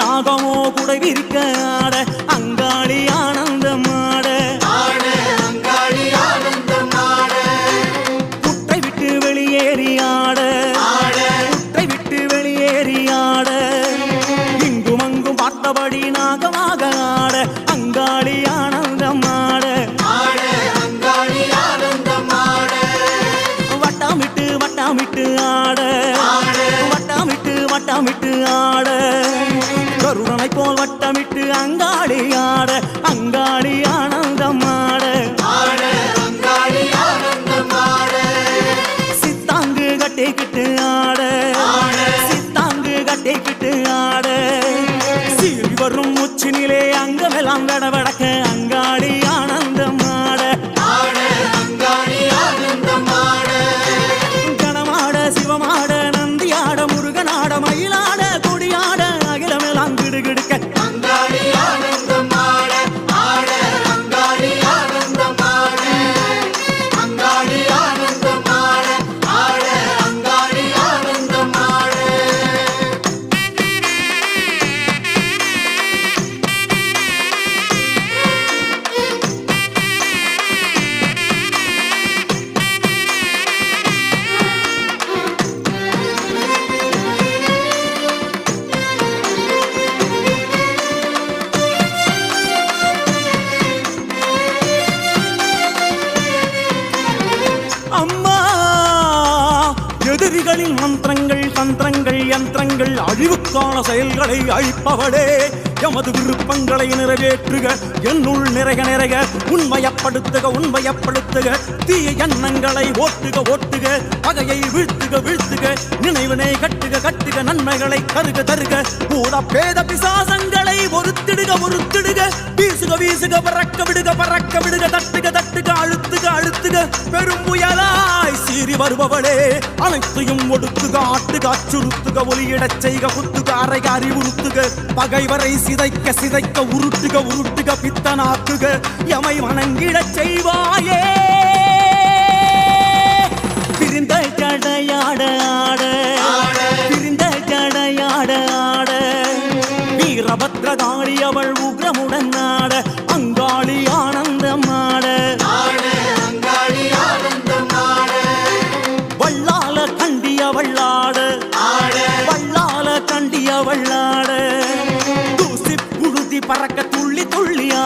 நாகமோ குடை விரிக்க ஆட அங்காளி ஆனந்தமாட குட்டை விட்டு வெளியேறி ஆட. குட்டை விட்டு வெளியேறி ஆட. இங்கும் அங்கும் பார்த்தபடி நாகமாக ஆட அங்காளி ஆனந்தமாட வட்டமிட்டு வட்டமிட்டு ஆட. வட்டமிட்டு வட்டமிட்டு ஆட. கருணனை போல் வட்டமிட்டு அங்காடி ஆட அங்காடி ஆனந்தம் ஆட. சித்தாங்கு கட்டிக்கிட்டு ஆட. சித்தாங்கு கட்டிக்கிட்டு ஆட. சீறி வரும் உச்சினிலே அங்கமெல்லாம் வெட வெடக்க அங்காடி ஆன எதிரிகளின் மந்திரங்கள் தந்திரங்கள் யந்திரங்கள் அழிவுக்கான செயல்களை அழிப்பவளே. எமது விருப்பங்களை நிறைவேற்றுக என்னுள் நிறைக நிறைக உண்மையப்படுத்துக உண்மையப்படுத்துக. தீய எண்ணங்களை ஓட்டுக ஓட்டுக. பகையை வீழ்த்துக வீழ்த்துக. நினைவினை கட்டுக கட்டுக நன்மைகளை தருக தருக. பூத பேத பிசாசங்களை ஒருத்திடுக ஒருத்திடுக. வீசுக வீசுக பறக்க விடுக பறக்க விடுக தட்டுக தட்டுக அழுத்துக அழுத்துக. பெரும் புயலா சீறி வருபவளே. அனைத்தையும் ஒடுக்குக ஆட்டுக அச்சுறுத்துக ஒலியிடச் செய்க குத்துக அறைக அறிவுறுத்துக. பகைவரை சிதைக்க சிதைக்க உருட்டுக உருட்டுக பித்தனாக்குக. எமை வணங்கிடச் செய்வாயே. பிரிந்த கடையாட ஆட பிரிந்த கடையாட ஆட. வீரபத்ரகாளி அவள் உக்ரமுடன் ஆட. வள்ளாட தூசி புழுதி பறக்க துள்ளி துள்ளியா